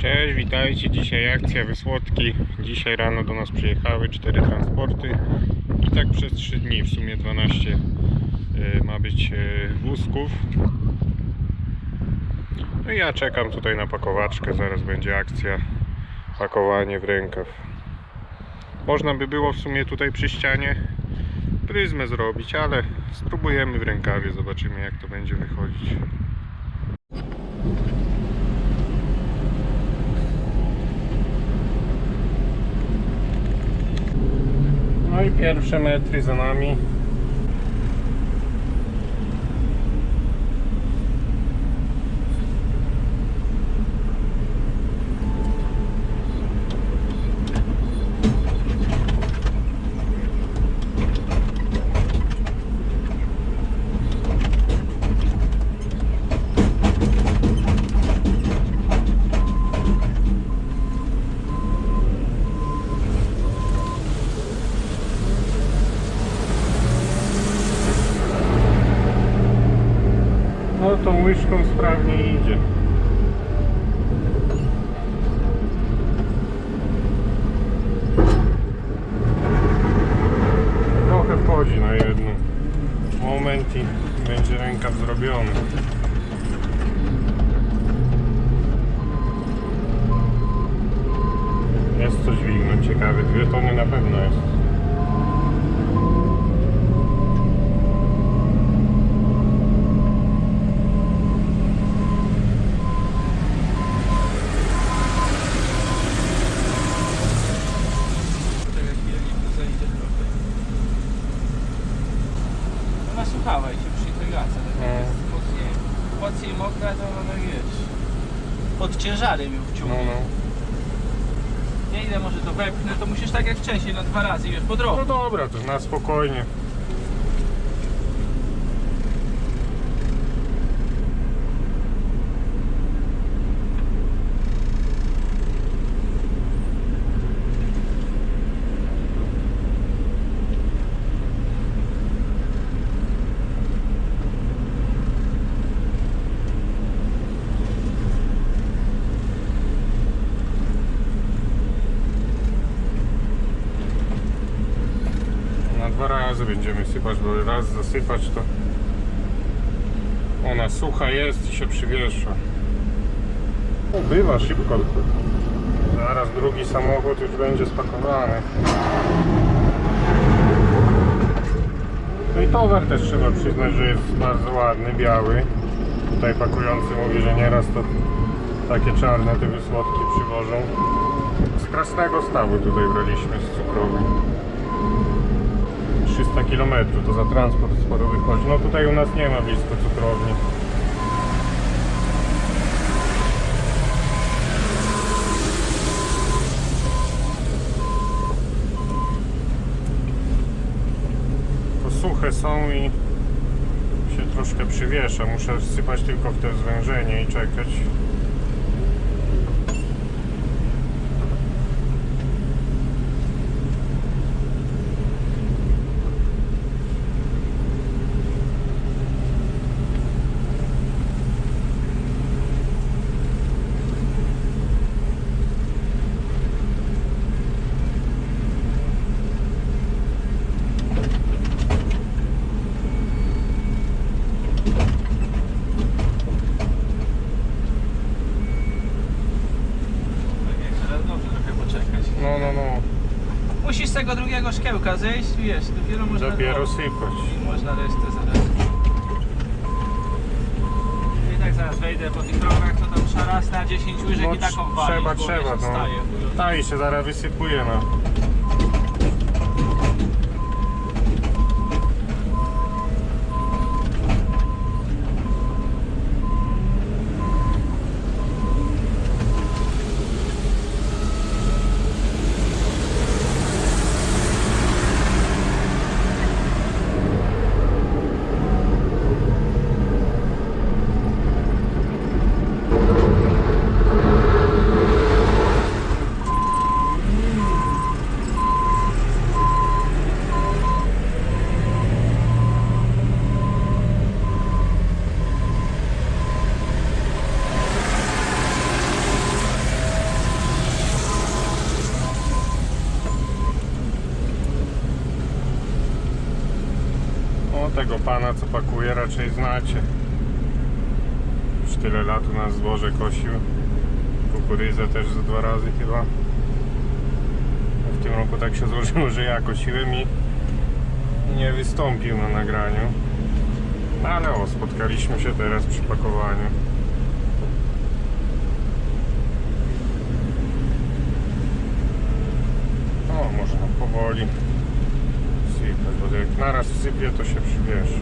Cześć, witajcie. Dzisiaj akcja Wysłodki. Dzisiaj rano do nas przyjechały cztery transporty i tak przez 3 dni, w sumie 12 y, ma być y, wózków. No i ja czekam tutaj na pakowaczkę, zaraz będzie akcja pakowanie w rękaw. Można by było w sumie tutaj przy ścianie pryzmę zrobić, ale spróbujemy w rękawie, zobaczymy jak to będzie wychodzić. I pierwsze metry za nami. No tą łyżką sprawnie idzie. Wchodzi na jedną. Moment i będzie rękaw zrobiony. Jest coś dźwignąć ciekawe. Dwie tony na pewno jest. Tak jak chwilę zajdzie trochę. I się przytrygaca. Tak No. jak jest mocniej, mocniej mokra, to ona wiesz. Pod ciężarem ją No, wciągnie. no. Nie ile może to wepchnę, to musisz tak jak wcześniej, na dwa razy, wiesz, po No drodze. dobra, to na spokojnie. Na dwa razy będziemy sypać, bo raz zasypać to ona sucha jest i się przywiesza. Bywa szybko. Zaraz drugi samochód już będzie spakowany. No i towar też trzeba przyznać, że jest bardzo ładny, biały. Tutaj pakujący mówi, że nieraz to takie czarne te wysłodki przywożą. Z Krasnego Stawu tutaj braliśmy z cukrowy. 300 km to za transport sporo wychodzi. No tutaj u nas nie ma blisko cukrowni. To suche są i się troszkę przywiesza. Muszę wsypać tylko w te zwężenie i czekać. Tak jak trzeba dobrze trochę poczekać. No, no, no. Musisz z tego drugiego szkiełka zejść, wiesz, dopiero można... Dopiero sypać. I można resztę zaraz. I tak zaraz wejdę po tych rogach, to tam szaras na 10 łyżek No, i taką walić, trzeba, bo trzeba, wiesz, no. staje. Ta i się zaraz wysypuje na. Tego pana co pakuje raczej znacie. Już tyle lat u nas zboże kosił. Kukurydzę też ze dwa razy chyba. W tym roku tak się złożyło, że ja kosiłem i nie wystąpił na nagraniu. No Ale o, spotkaliśmy się teraz przy pakowaniu. O, można powoli bo jak naraz sypie, to się przybierze.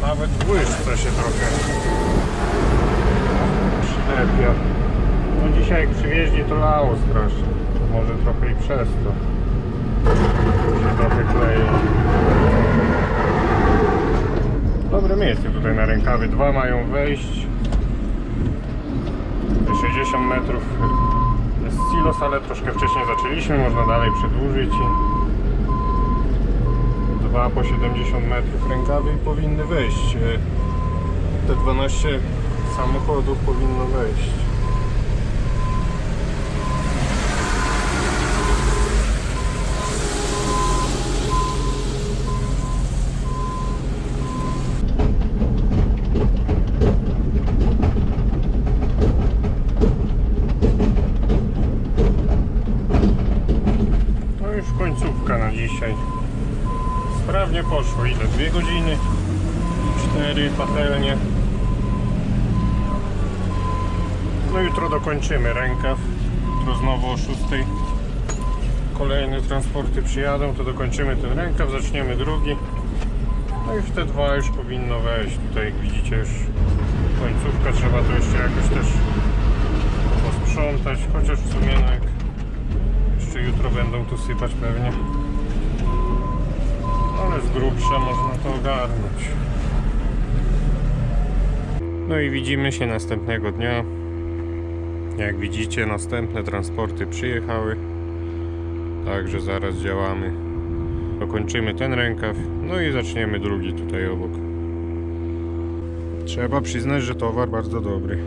Nawet w łyżce się trochę przylepia. No dzisiaj jak przywieźli to lało strasznie. Może trochę i przez to się trochę kleje. Dobre miejsce tutaj na rękawy. Dwa mają wejść. Te 60 metrów jest silos, ale troszkę wcześniej zaczęliśmy. Można dalej przedłużyć. Dwa po 70 metrów rękawy i powinny wejść. E, Te 12 samochodów powinno wejść. 4 patelnie. No jutro dokończymy rękaw. Jutro znowu o 6 kolejne transporty przyjadą to dokończymy ten rękaw, zaczniemy drugi. No i w te dwa już powinno wejść. Tutaj jak widzicie już końcówka trzeba to jeszcze jakoś też posprzątać chociaż w sumie no jak jeszcze jutro będą tu sypać pewnie. Ale z grubsza można to ogarnąć. No i widzimy się następnego dnia. Jak widzicie, następne transporty przyjechały. Także zaraz działamy. Dokończymy ten rękaw, no i zaczniemy drugi tutaj obok. Trzeba przyznać, że towar bardzo dobry.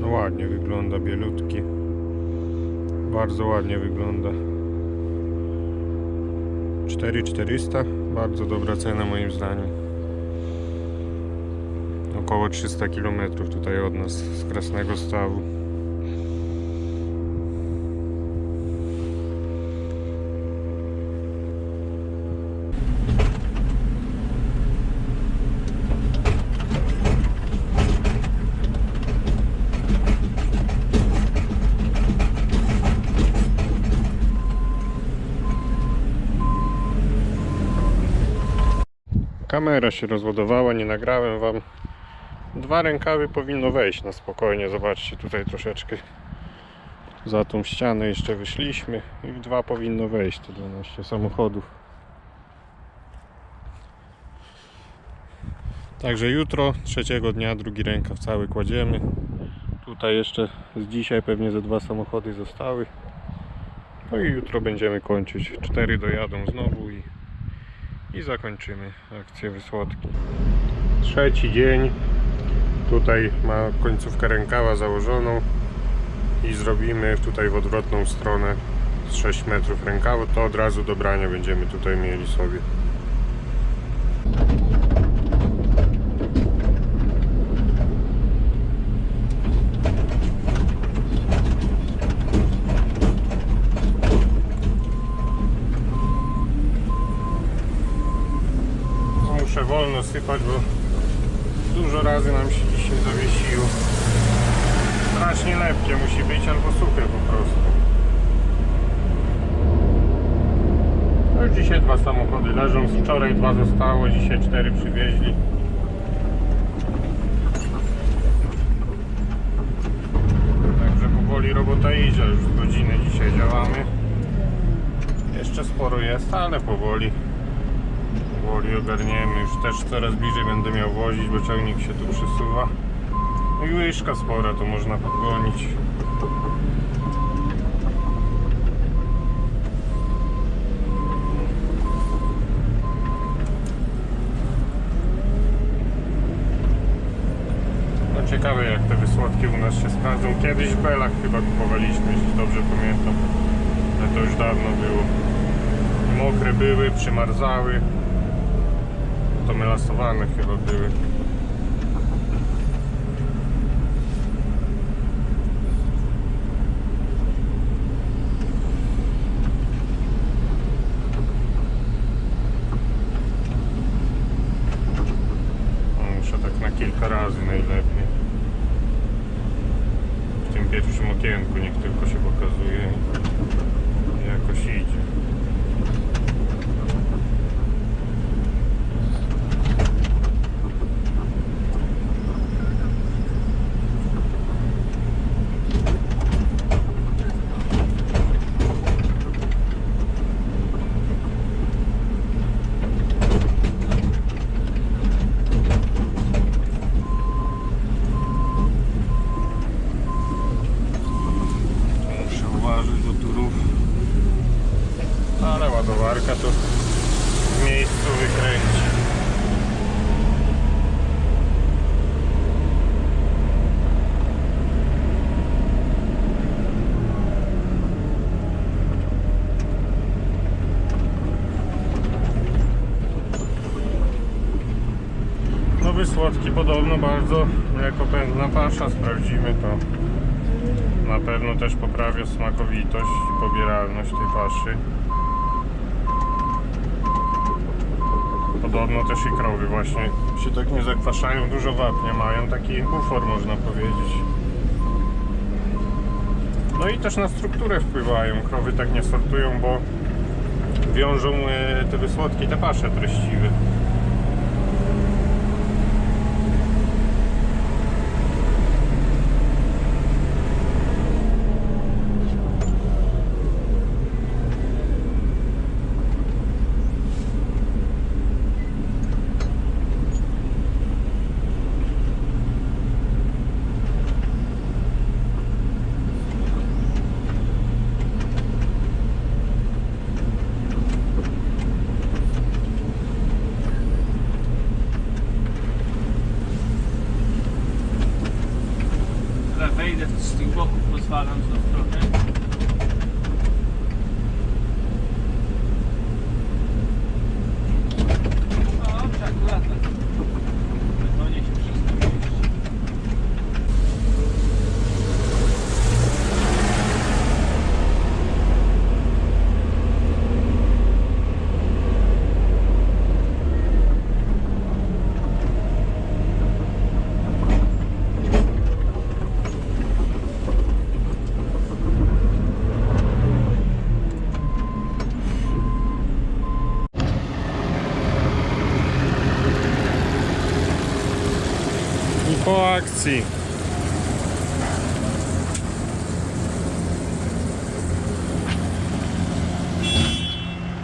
No ładnie wygląda, bielutki. Bardzo ładnie wygląda. 4400, bardzo dobra cena moim zdaniem. Około 300 km tutaj od nas z Krasnego Stawu. Kamera się rozładowała, nie nagrałem wam. Dwa rękawy powinno wejść na spokojnie. Zobaczcie, tutaj troszeczkę za tą ścianę jeszcze wyszliśmy i dwa powinno wejść, te 12 samochodów. Także jutro, trzeciego dnia, drugi rękaw cały kładziemy. Tutaj jeszcze z dzisiaj pewnie ze dwa samochody zostały. No i jutro będziemy kończyć. Cztery dojadą znowu i i zakończymy akcję wysłodki. Trzeci dzień. Tutaj ma końcówkę rękawa założoną i zrobimy tutaj w odwrotną stronę z 6 metrów rękawu, to od razu do brania będziemy tutaj mieli sobie. Muszę wolno sypać, bo dużo razy nam się dzisiaj zawiesiło. Strasznie lepkie musi być albo suche po prostu. No już dzisiaj dwa samochody leżą, z wczoraj dwa zostało, dzisiaj cztery przywieźli. Także powoli robota idzie, już z godziny dzisiaj działamy. Jeszcze sporo jest, ale powoli. Powoli ogarniemy. Już też coraz bliżej będę miał wozić, bo ciągnik się tu przesuwa. No i łyżka spora, to można podgonić. No ciekawe jak te wysłodki u nas się sprawdzą. Kiedyś w Belach chyba kupowaliśmy, jeśli dobrze pamiętam. Ale to już dawno było. Mokre były, przymarzały. To melasowane chyba były. No, Muszę tak na kilka razy najlepiej. W tym pierwszym okienku niech tylko się pokazuje i jakoś idzie. Muszę uważać do turów. Ale ładowarka to w miejscu wykręci. Nowy słodki podobno bardzo mlekopędna pasza. Sprawdzimy to. Na pewno też poprawia smakowitość i pobieralność tej paszy. Podobno też i krowy właśnie się tak nie zakwaszają, dużo wapnia mają, taki bufor można powiedzieć. No i też na strukturę wpływają, krowy tak nie sortują, bo wiążą e, te wysłodki, te pasze treściwe. Wejdę z tych boków, pozwalam znów trochę. No dobrze, akurat na betonie się wszystko mieści. I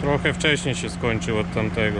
Trochę wcześniej się skończył od tamtego.